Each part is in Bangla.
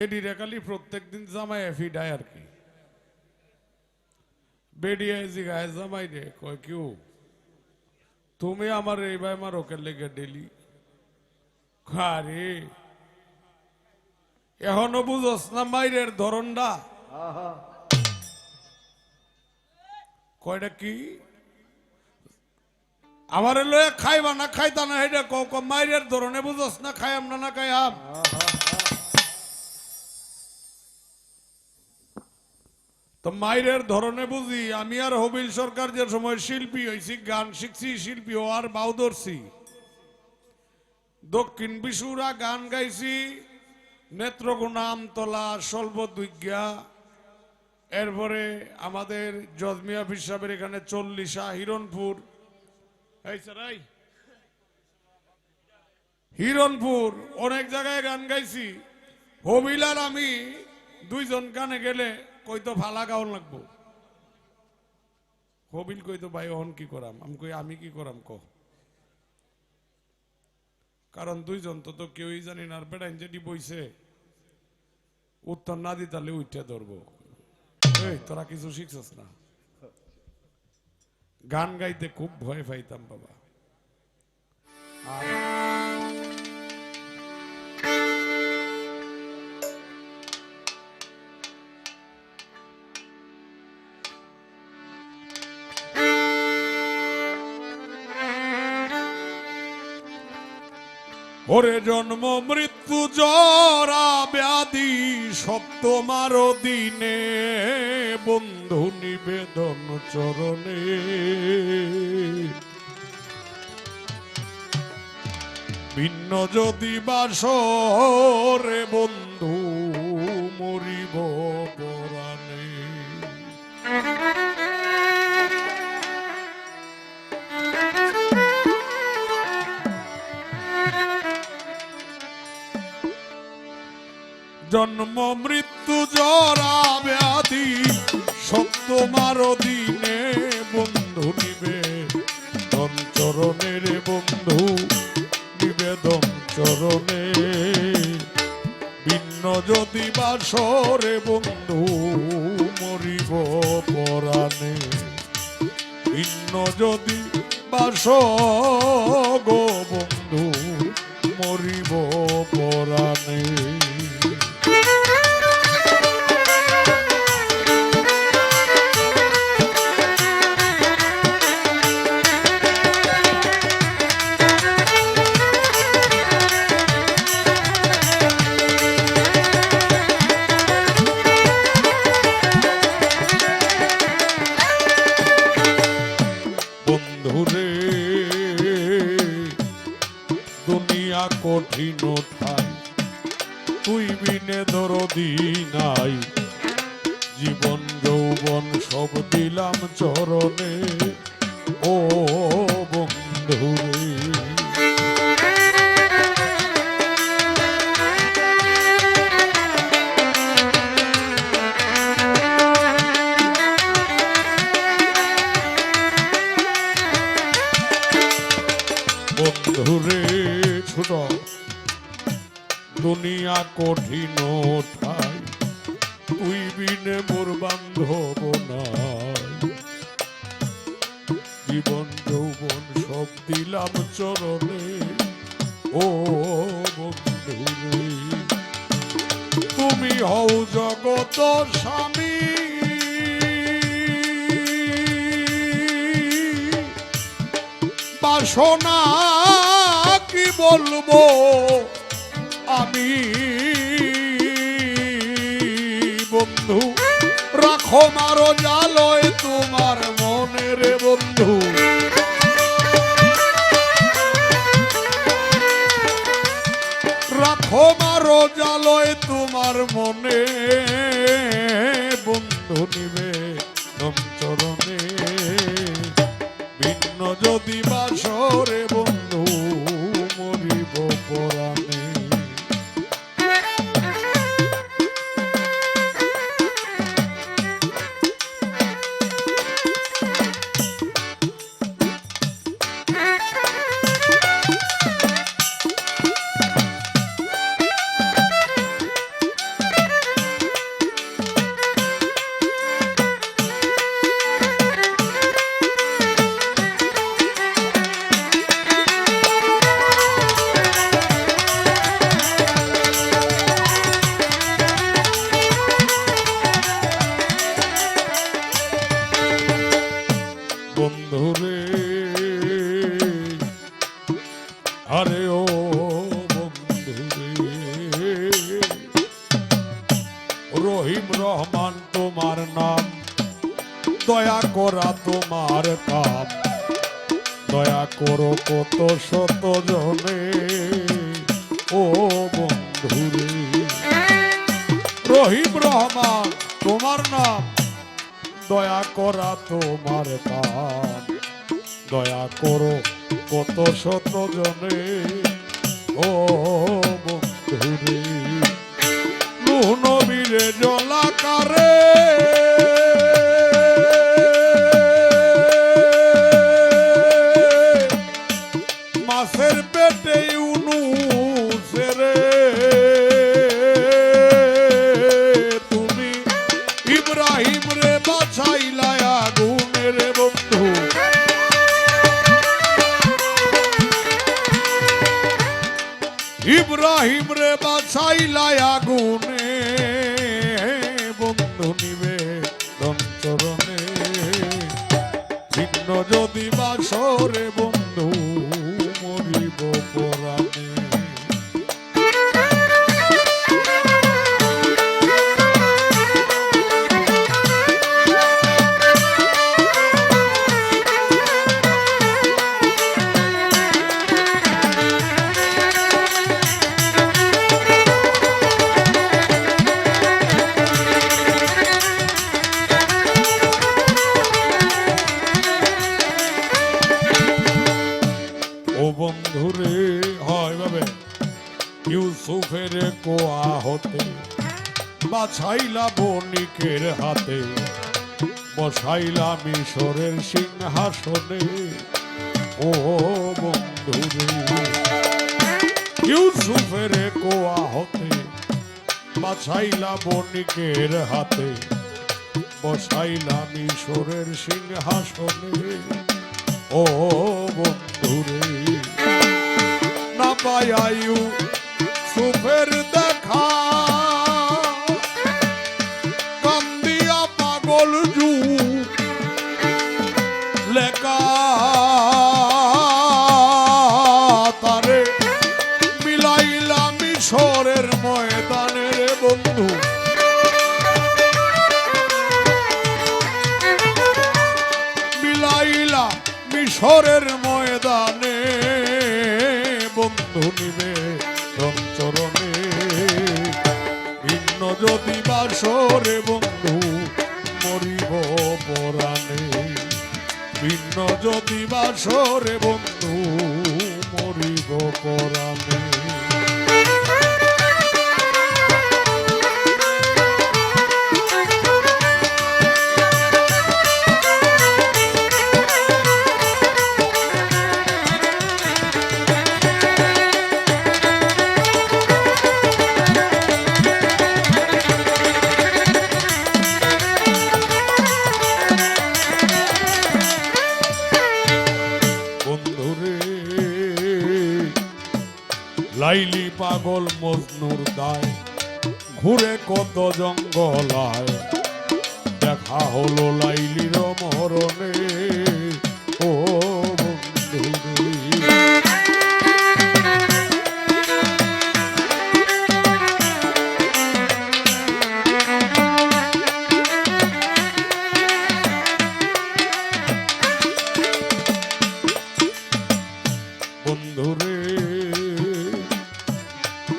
বেডিরে খালি প্রত্যেক দিন জামাই ফিডায় আর কি। বেডিয়ে জিগায় জামাই রে কয় কেউ তুমি আমার এইবার আমার ওকে লেগে ডেলি। খারে। এখনও বুঝস না মাইরের ধরনটা? কয়টা কি? আমার লয়ে খাইবা না খাইতা না হেটা ক মাইরের ধরনে বুঝস না খাইয়াম না না খাইয়াম। তো মাইরের ধরনে বুঝি, আমি আর হবিল সরকার যে সময় শিল্পী হয়েছি গান শিখছি, শিল্পী হওয়ার বাউ ধরছি। দক্ষিণ বিশুরা গান গাইছি নেত্রকোনা আমতলা স্বল্পদুজ্ঞা এরপরে আমাদের জজমিয়া সাহেবের এখানে চল্লিশা হিরণপুর। হিরণপুর, অনেক জায়গায় গান গাইছি। হবিল হবিলার আমি দুইজন গানে গেলে কইতো ফালা গাওন লাগবো। হবিল কইতো, ভাই, অহন কি করাম? আমি কই, আমি কি করাম ক কারণ দুইজন তো তো কেউই জানি না, আর বেড়াইন যেটি বইছে, উত্তর না দিতালে উঠে ধরবো। এই, তোরা কিছু শিখছস না? গান গাইতে খুব ভয় পাইতাম, বাবা। আর ওরে জন্ম, মৃত্যু জরা ব্যাধি সব তোমার দিনে। বন্ধু নিবেদন চরণে। ভিন্ন যদি বাসরে বন্ধু মরিব পরাণে। জন্ম, মৃত্যু জরা ব্যাধি সত্য মার দিনে বন্ধু নিবে। চরণের বন্ধু নিবেদন চরণে। ভিন্ন যদি বাসরে বন্ধু, মরিব পরাণে। ভিন্ন যদি বাস গো বন্ধু, মরিব দুনিয়া কঠিন ঠাই তুই বিনে দরদি নাই। জীবন যৌবন সব দিলাম চরণে ও কঠিন ঠাই তুই বিনে মোর বান্ধব নাই জীবন, যৌবন সব দিলাম চরণে, ও বন্ধুরে। তুমি হও জগত স্বামী। বাসনা কি বলব? আমি বন্ধু। রাখো মারো জালয় তোমার মনের বন্ধু। রাখো মারো জালয় তোমার মনে দয়া করা তোমার কাম দয়া করো কত শত জনে। ও বন্ধুরে রহিম রহমান তোমার নাম। দয়া করা তোমার কাম দয়া করো কত শত জনে। ইব্রাহিম রে বাছাইলা আগুনের বন্ধু। রে বন্ধু নিবে চরণে ভিন্ন যদি বাসরে বন্ধু বাছাইলা বণিকের হাতে, বসাইলা মিশরের সিংহাসনে। ও বন্ধু ইউসুফের কোয়া হতে, বাছাইলা বণিকের হাতে, বসাইলা মিশরের সিংহাসনে। ও বন্ধুরে না পায়ায়ু মিশরের ময়দানে বন্ধু নিবে চরণে। ভিন্ন যদি বাসরে বন্ধু মরিব পরাণে। ভিন্ন যদি বাসরে বন্ধু মরিব পরাণে। পাগল মজনুর দায়। ঘুরে কত জঙ্গলায়। দেখা হলো লাইলির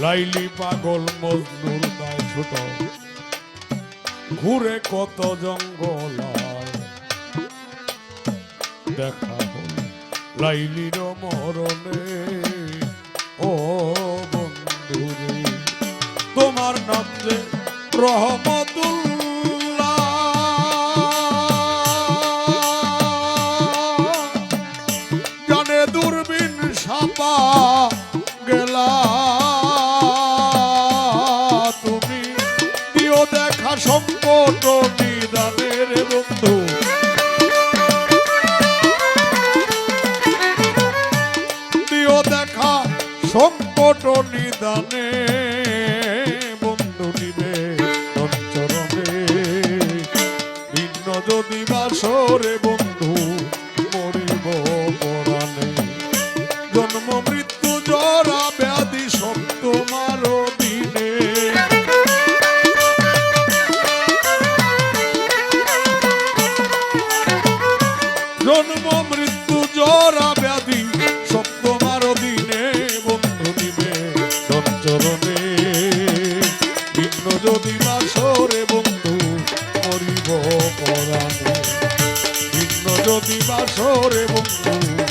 লাইলি পাগল মজনুর দায় ছোট। ঘুরে কত জঙ্গল দেখা হল লাইলির মরণে। ও বন্ধুরে, তোমার নাম যে রহমতুল্লাহ সংকট নিদানে বন্ধু নিবে চরণে ভিন্ন যদি বাসরে বন্ধু ভিন্ন যদি বাসরে বন্ধু।